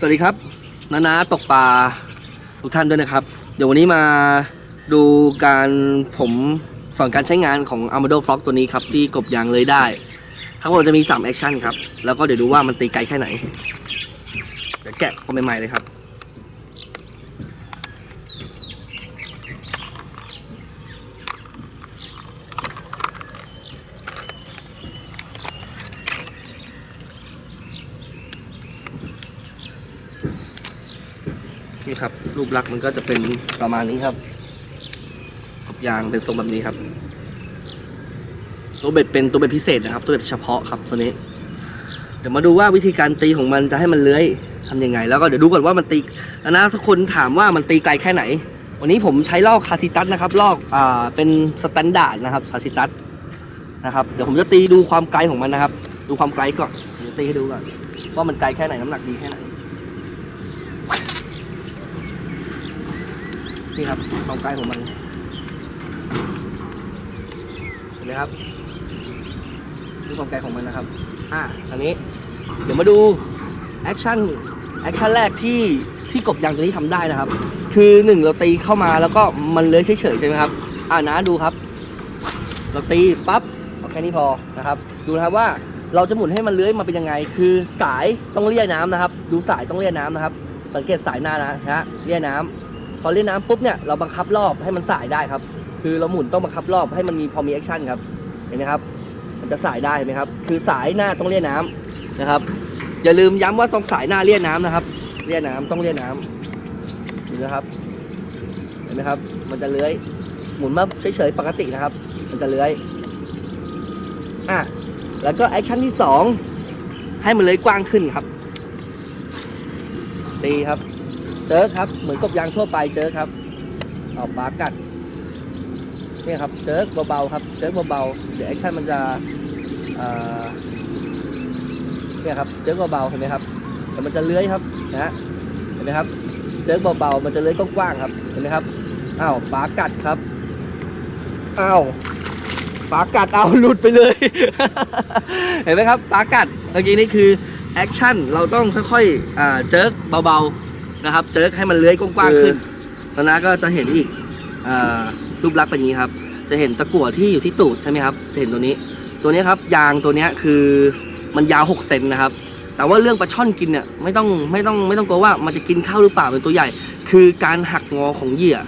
สวัสดีครับนานาตกปลาทุกท่านด้วยนะครับ เดี๋ยววันนี้มาดูการผมสอนการใช้งานของ Amado Flock ตัวนี้ครับ ที่กบยางเลยได้ ทั้งหมดจะมี3แอคชั่นครับ แล้วก็เดี๋ยวดูว่ามันตีไกลแค่ไหน เดี๋ยวแกะก็ใหม่ๆเลยครับ นี่ครับ รูปลักษณ์มันก็จะเป็นประมาณนี้ครับกบยางเป็นทรงแบบนี้ครับ ตัวเบ็ดเป็นตัวเบ็ดพิเศษนะครับ ตัวเบ็ดเฉพาะครับตัวนี้ เดี๋ยวมาดูว่าวิธีการตีของมันจะให้มันเลื้อยทำยังไง แล้วก็เดี๋ยวดูก่อนว่ามันตีนะทุกคนถามว่ามันตีไกลแค่ไหน วันนี้ผมใช้ลอกคาซิตัสนะครับลอกอ่าเป็นสแตนดาร์ดนะครับคาซิตัสนะครับเดี๋ยวผมจะตีดูความไกลของมันนะครับ ดูความไกลก่อนเดี๋ยวตีให้ดูก่อนว่ามันไกลแค่ไหนน้ำหนักดีแค่ไหน นี่ครับความไกลของมันเห็นไหมครับนี่ความไกลของมันนะครับอะอันนี้ เดี๋ยวมาดูแอคชั่นแอคชั่นแรกที่ที่กบยางตัวนี้ทำได้นะครับ คือหนึ่งเราตีเข้ามาแล้วก็มันเลื้อยเฉยๆใช่ไหมครับ อ่านะดูครับ เราตีปั๊บเอาแค่นี้พอนะครับ ดูนะครับว่าเราจะหมุนให้มันเลื้อยมาเป็นยังไง คือสายต้องเลี่ยน้ำนะครับ ดูสายต้องเลี่ยน้ำนะครับ สังเกตสายหน้านะฮะเลี่ยน้ำพ อเล่นน้ำปุ๊บเนี่ยเราบังคับรอบให้มันสายได้ครับ คือเราหมุนต้องบังคับรอบให้มันมีพอมีแอคชั่นครับเห็นไหมครับ มันจะสายได้เห็นไหมครับ คือสายหน้าต้องเลี่ยน้ำนะครับ อย่าลืมย้ำว่าต้องสายหน้าเลี่ยน้ำนะครับ เลี่ยน้ำต้องเลี่ยน้ำเห็นไหมครับ เห็นไหมครับ มันจะเลื้อย หมุนมาเฉยๆปกตินะครับ มันจะเลื้อยอะแล้วก็แอคชั่นที่สองให้มันเลื้อยกว้างขึ้นครับตีครับ เจอครับ เหมือนกบยางทั่วไปเจอครับเอาปลากัดเนี่ยครับเจอเบาๆครับเจอเบาๆเดี๋ยวแอคชั่นมันจะเนี่ยครับเจอเบาๆเห็นไหมครับแต่มันจะเลื้อยครับนะเห็นไหมครับเจอเบาๆมันจะเลื้อยกว้างๆครับเห็นไหมครับอ้าวปลากัดครับอ้าวปลากัดเอาหลุดไปเลย เห็นไหมครับปลากัดเมื่อกี้นี่คือแอคชั่นเราต้องค่อยๆอ่าเจิกเบาๆ นะครับ เจิกให้มันเลื้อยกว้างๆขึ้นแล้วนะก็จะเห็นอีกอารูปลักษณ์แบบนี้ครับ จะเห็นตะกั่วที่อยู่ที่ตูดใช่ไหมครับจะเห็นตัวนี้ ตัวนี้ครับยางตัวเนี้ยคือมันยาว6เซนนะครับ แต่ว่าเรื่องปลาช่อนกินเนี่ยไม่ต้องไม่ต้องไม่ต้องกลัวว่ามันจะกินข้าวหรือเปล่าเป็นตัวใหญ่ คือการหักงอของเหยื่อ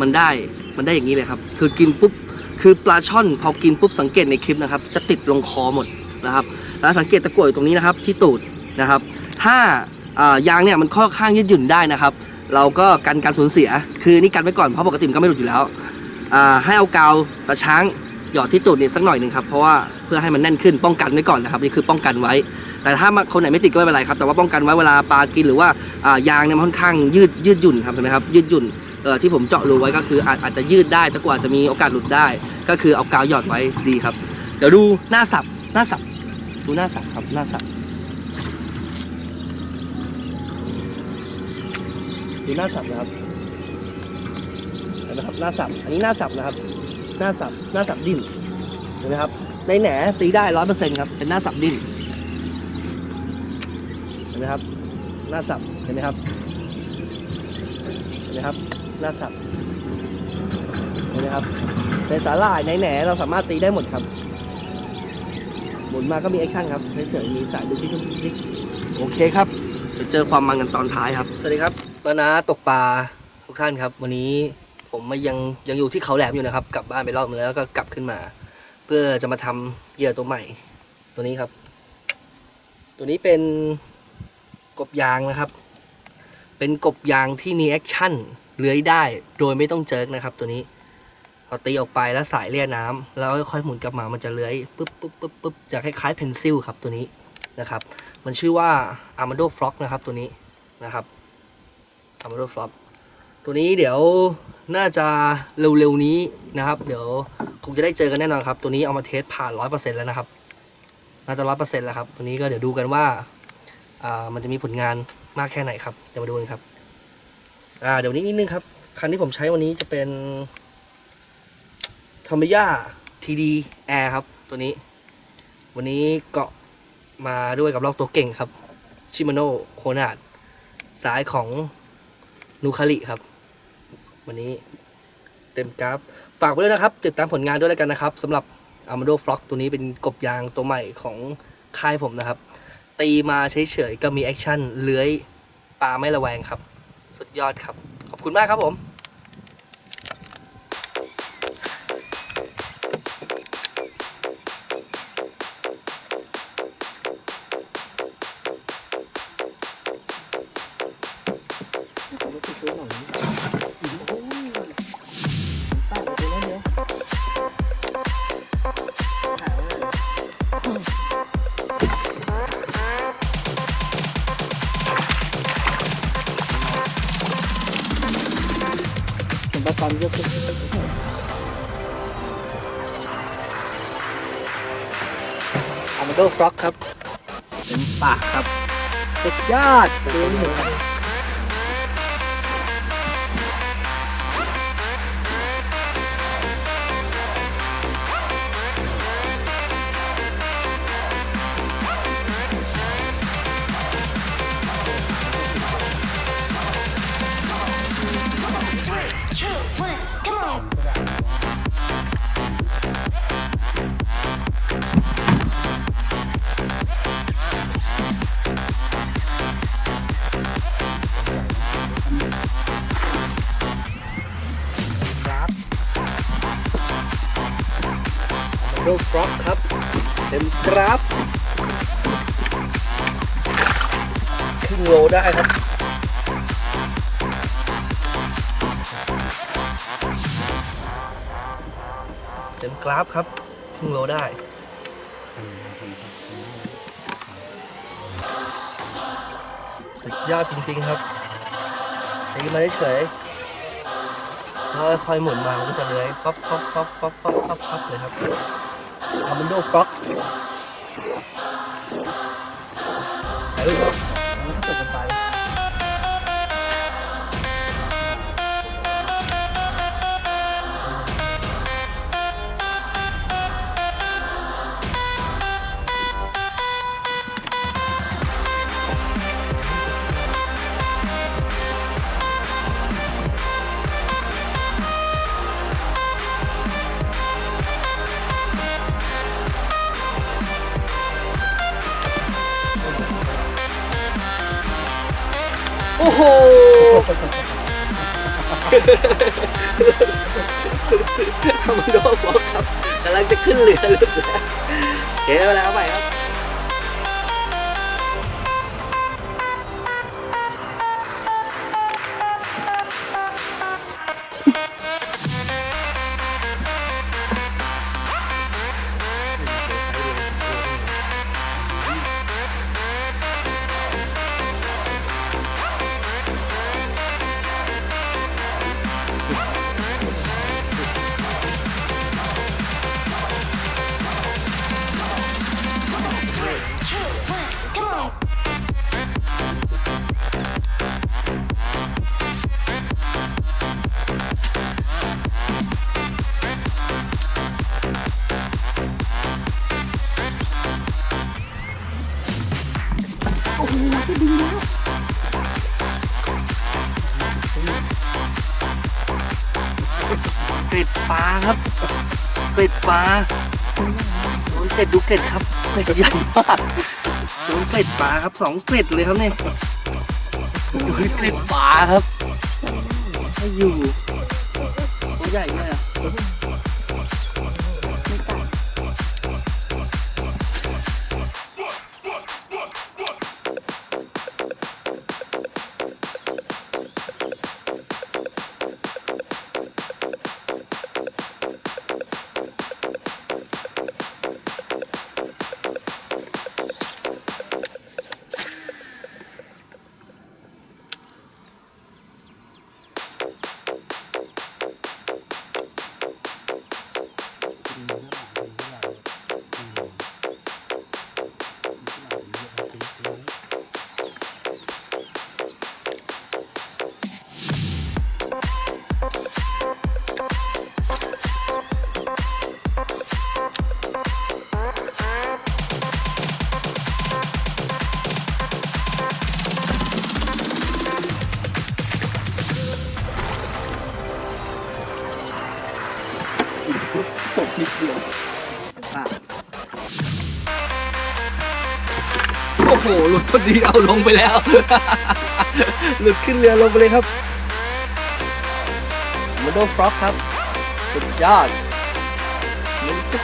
มันได้มันได้อย่างนี้เลยครับ คือกินปุ๊บคือปลาช่อนพอกินปุ๊บสังเกตในคลิปนะครับ จะติดลงคอหมดนะครับแล้วสังเกตตะกั่วอยู่ตรงนี้นะครับที่ตูดนะครับ ถ้าอ่า ยางเนี่ยมันค่อนข้างยืดหยุ่นได้นะครับ เราก็กันการสูญเสีย คือนี่กันไว้ก่อนเพราะปกติมันก็ไม่หลุดอยู่แล้วให้เอากาวตะช้างหยอดที่ตูดเนี่ยสักหน่อยหนึ่งครับเพราะว่าเพื่อให้มันแน่นขึ้นป้องกันไว้ก่อนนะครับนี่คือป้องกันไว้ แต่ถ้าคนไหนไม่ติดก็ไม่เป็นไรครับแต่ว่าป้องกันไว้เวลาปลากินหรือว่าายางเนี่ยมันค่อนข้างยืดยืดหยุ่นครับเห็นไหมครับยืดหยุ่นที่ผมเจาะรูไว้ก็คืออาจอาจจะยืดได้แต่กว่าจะมีโอกาสหลุดได้ ก็คือเอากาวหยอดไว้ดีครับ เดี๋ยวดูหน้าสับหน้าสับดูหน้าสับครับหน้าสับ ดูหน้าสับนะครับเห็นไหมครับหน้าสับอันนี้หน้าสับนะครับ หน้าสับหน้าสับดิ้นเห็นไหมครับในแหนตีได้ร้อยเปอร์เซ็นต์ครับเป็นหน้าสับดิ้นเห็นไหมครับหน้าสับเห็นไหมครับเห็นไหมครับหน้าสับเห็นไหมครับในสาหร่ายในแหนเราสามารถตีได้หมดครับหมุนมาก็มีแอคชั่นครับเฉยๆมีสายดูที่ทุกทิกโอเคครับ เจอความมันกันตอนท้ายครับ สวัสดีครับนานาตกปลาทุกท่านครับ วันนี้ผมมายังยังอยู่ที่เขาแหลมอยู่นะครับ กลับบ้านไปรอบนึงแล้วก็กลับขึ้นมา เพื่อจะมาทำเหยื่อตัวใหม่ ตัวนี้ครับ ตัวนี้เป็นกบยางนะครับ เป็นกบยางที่มีแอคชั่นเลื้อยได้โดยไม่ต้องเจิกนะครับ ตัวนี้พอตีออกไปแล้วสายเลี่ยน้ำแล้วค่อยๆหมุนกลับมามันจะเลื้อยปุ๊บปุ๊บปุ๊บปุ๊บจะคล้ายๆเพนซิลครับตัวนี้ นะครับ มันชื่อว่า Armado Flock นะครับตัวนี้นะครับ Armado Flock ตัวนี้เดี๋ยวน่าจะเร็วๆนี้นะครับ เดี๋ยวคงจะได้เจอกันแน่นอนครับ ตัวนี้เอามาเทสผ่านร้อยเปอร์เซ็นต์แล้วนะครับ น่าจะร้อยเปอร์เซ็นต์แล้วครับ ตัวนี้ก็เดี๋ยวดูกันว่าอ่ามันจะมีผลงานมากแค่ไหนครับ เดี๋ยวมาดูกันครับอ่าเดี๋ยวนี้นิดนึงครับ คันที่ผมใช้วันนี้จะเป็นทอมย่าทีดีแอร์ครับ ตัวนี้ วันนี้เกาะ มาด้วยกับล็อกตัวเก่งครับ ชิมาโนโคนาดสายของนูคาริครับ วันนี้เต็มกราฟ ฝากไว้ด้วยนะครับ ติดตามผลงานด้วยแล้วกันนะครับสำหรับ a m a d o f l o c k ตัวนี้เป็นกบยางตัวใหม่ของค่ายผมนะครับ ตีมาเฉยๆก็มีแอคชั่นเลื้อยปลาไม่ระแวงครับ สุดยอดครับ ขอบคุณมากครับผม ผมประกันเยอะขึ้นอามาโดฟล็อกครับ เป็นปากครับสุดยอดเดิน ดฟล็อกครับ เต็มกราฟครึ่งโลได้ครับเต็มกราฟครับครึ่งโลได้สุดยอดจริงๆครับตีมาเฉยแล้วค่อยหมุนมาก็จะเลื้อยฟ๊อปฟ๊อปฟ๊อปฟ๊อปฟ๊อปฟ๊อปฟ๊อปเลยครับ อามันโด ทำไมโดนบอกครับกำลังจะขึ้นเรือหรือเปล่าเดี๋ยวแล้วไปครับ ล็ดปลาโดนเกล็ดดูเกล็ดครับเกล็ดใหญ่มากโดนเกล็ดปลาครับสองเกล็ดเลยครับเนี่ยดูเกล็ดปลาครับให้อยู่ตัวใหญ่เลยิดเดียวโอ้โห หลุดพอดีเอาลงไปแล้ว หลุดขึ้นเรือลงไปเลยครับมันโดนฟรอกครับ สุดยอดมันจะ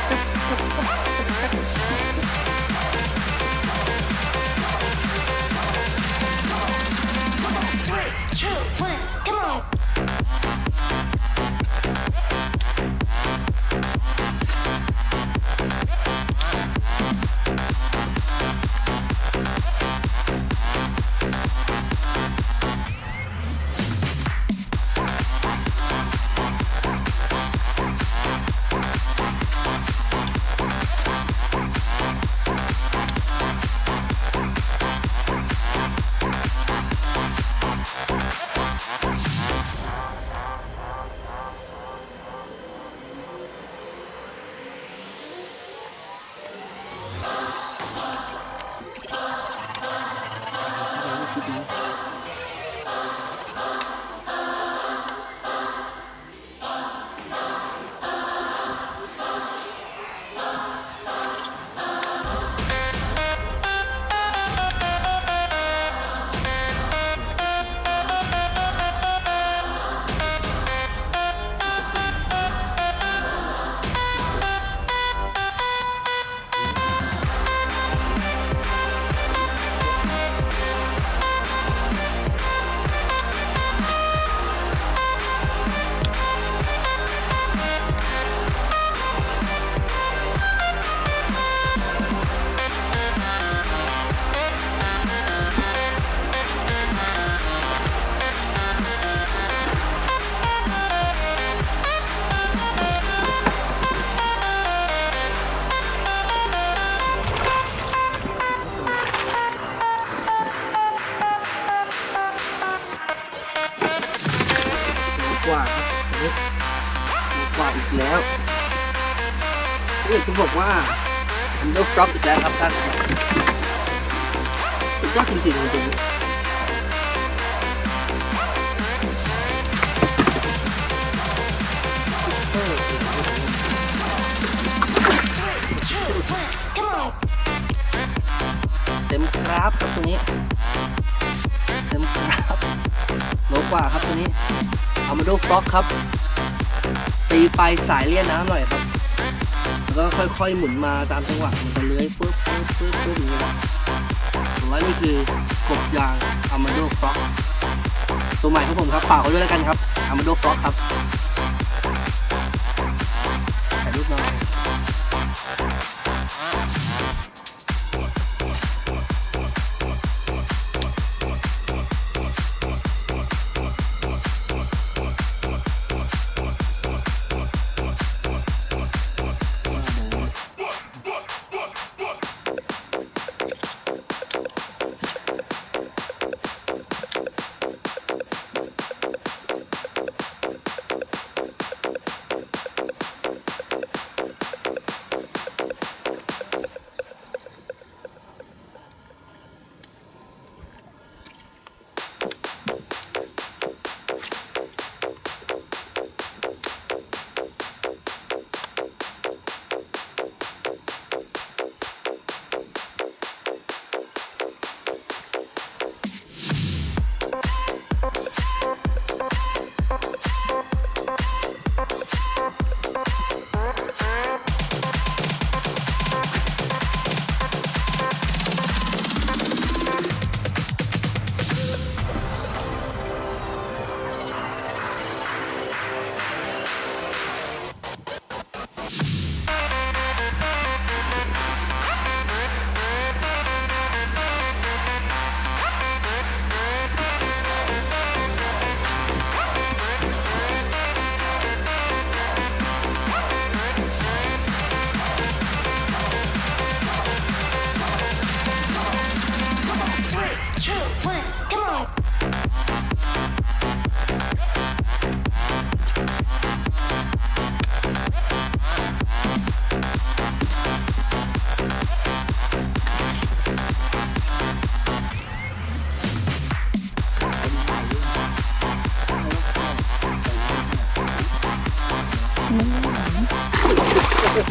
นี่าอกว่ามันโดฟล็อกอีกแล้วครับท่านสุดยอดจริงๆจริงเต็มกราฟครับตัวนี้เต็มกราฟโลกว่าครับตัวนี้เอามาดูฟล็อกครับ ตีไปสายเลี่ยนน้ำหน่อยครับ ก็ค่อยๆหมุนมาตามจังหวะมันจะเลื้อยปึ๊บปึ๊บปึ๊บปึ๊บอย่างนี้นะแล้วนี่คือกบยางอามาโดฟล็อกตัวใหม่ของผมครับฝากเขาด้วยแล้วกันครับอามาโดฟล็อกครับ น้ำ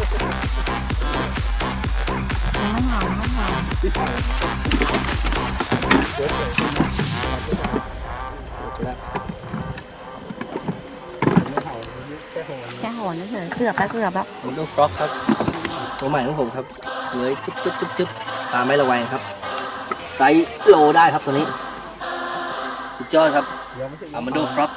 หอมนั่นเฉยเกือเกือบแมันต้องฟล็อกครับ ตัวใหม่ของผมครับเลยจุ๊บจุ๊บจุ๊บจุ๊บปลาไม่ระแวงครับ ไซส์โลได้ครับตัวนี้สุดยอดครับอามัดูฟล็อก